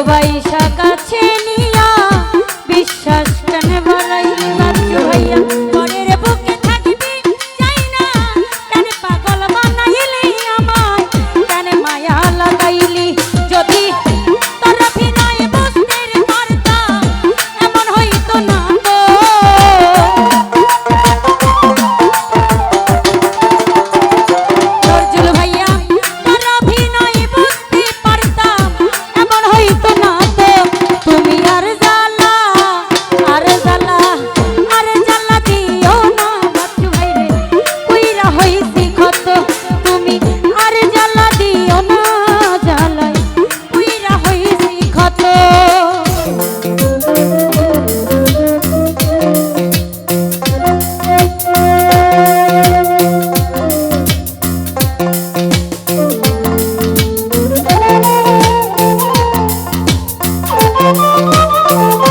ভালোবাসা oh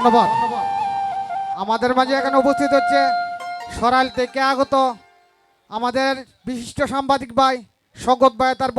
ধন্যবাদ। আমাদের মাঝে এখানে উপস্থিত হচ্ছে সরাইল থেকে আগত আমাদের বিশিষ্ট সাংবাদিক ভাই, সগত ভাই, তার